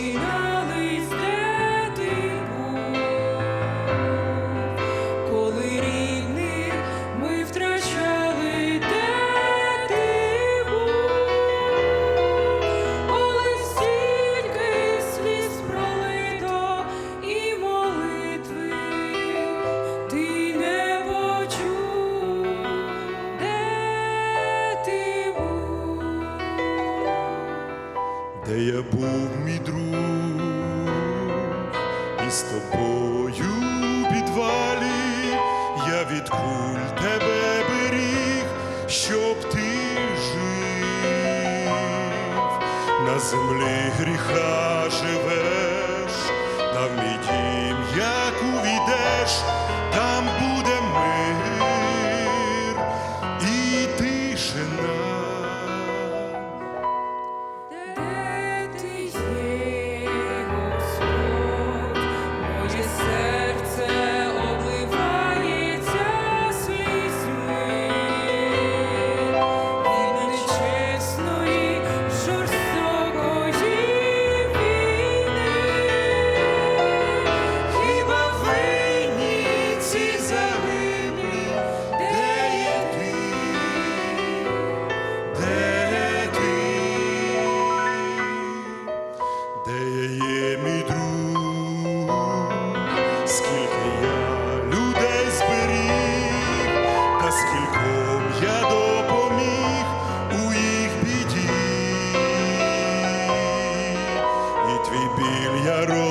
you know був мій друг, і з тобою підвалі я від куль тебе беріг, щоб ти жив, на землі гріха живеш, там мій дім, як увійдеш, там де є мій друг, скільки я людей зберіг, та скільком я допоміг у їх біді, і твій біль я розділяю,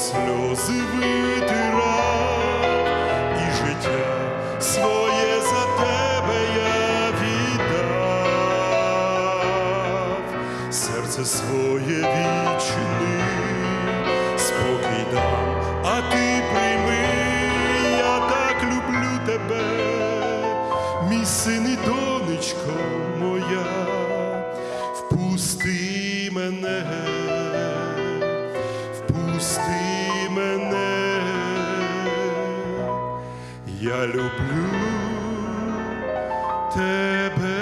сльози витирав, і життя своє за тебе я віддав, серце своє відчини, спокій дам, а ти прийми, я так люблю тебе, мій син і донечко моя, впусти мене, впусти мене, я люблю тебе.